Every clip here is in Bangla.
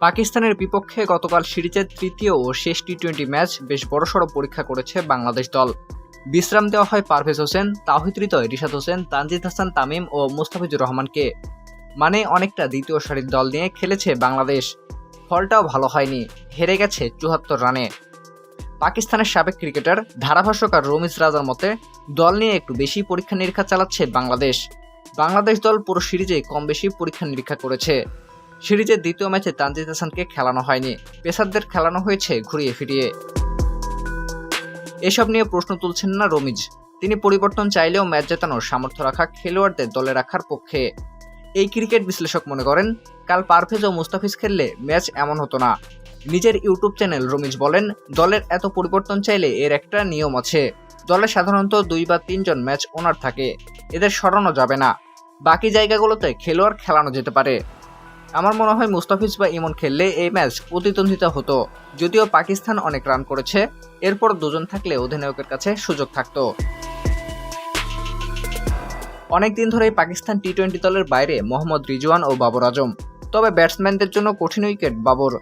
পাকিস্তানের বিপক্ষে গতকাল সিরিজের তৃতীয় ও শেষ টি টোয়েন্টি ম্যাচ বেশ বড়সড় পরীক্ষা করেছে বাংলাদেশ দল। বিশ্রাম দেওয়া হয় পারভেজ হোসেন তাহিদ হৃদয়, রিশাদ হোসেন, তানজিদ হাসান, তামিম ও মুস্তাফিজুর রহমানকে। মানে অনেকটা দ্বিতীয় সারির দল নিয়ে খেলেছে বাংলাদেশ। ফলটাও ভালো হয়নি, হেরে গেছে চুয়াত্তর রানে। পাকিস্তানের সাবেক ক্রিকেটার, ধারাভাষ্যকার রমিজ রাজার মতে, দল নিয়ে একটু বেশি পরীক্ষা নিরীক্ষা চালাচ্ছে বাংলাদেশ। বাংলাদেশ দল পুরো সিরিজে কম বেশি পরীক্ষা নিরীক্ষা করেছে। সিরিজের দ্বিতীয় ম্যাচে তানজিদ হাসানকে খেলানো হয়নি। পেসারদের খেলানো হয়েছে ঘুরিয়ে ফিরিয়ে। এসব নিয়ে প্রশ্ন তুলছেন না রমিজ। তিনি পরিবর্তন চাইলেও ম্যাচ জেতানোর সামর্থ্য রাখা খেলোয়াড়দের দলে রাখার পক্ষে। এই ক্রিকেট বিশ্লেষক মনে করেন, কাল পারভেজ ও মুস্তাফিজ খেললে ম্যাচ এমন হতো না। নিজের ইউটিউব চ্যানেল রমিজ বলেন, দলের এত পরিবর্তন চাইলে এর একটা নিয়ম আছে। দলে সাধারণত দুই বা তিনজন ম্যাচ ওনার থাকে। এদের সরানো যাবে না। বাকি জায়গাগুলোতে খেলোয়াড় খেলানো যেতে পারে। আমার মনে হয় মুস্তাফিজ বা ইমন খেললে এই ম্যাচ প্রতিদ্বন্দ্বিতা হতো, যদিও পাকিস্তান অনেক রান করেছে। এরপর দুজন থাকলে অধিনায়কের কাছে সুযোগ থাকতো। অনেক দিন ধরেই পাকিস্তান টি টোয়েন্টি দলের বাইরে মোহাম্মদ রিজওয়ান ও বাবর আজম। তবে ব্যাটসম্যানদের জন্য কঠিন উইকেট বাবর।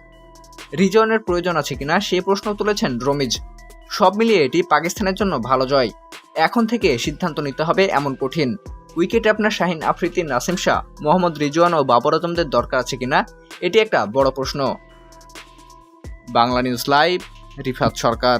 রিজওয়ানের প্রয়োজন আছে কিনা সেই প্রশ্ন তুলেছেন রমিজ। সব মিলিয়ে এটি পাকিস্তানের জন্য ভালো জয়। এখন থেকে সিদ্ধান্ত নিতে হবে এমন কঠিন। উইকেটে আপনার শাহিন আফ্রিদি, নাসিম শাহ, মোহাম্মদ রিজওয়ান ও বাবর আজমদের দরকার আছে কিনা, এটি একটা বড় প্রশ্ন। Bangla news live, Rifat Sarkar.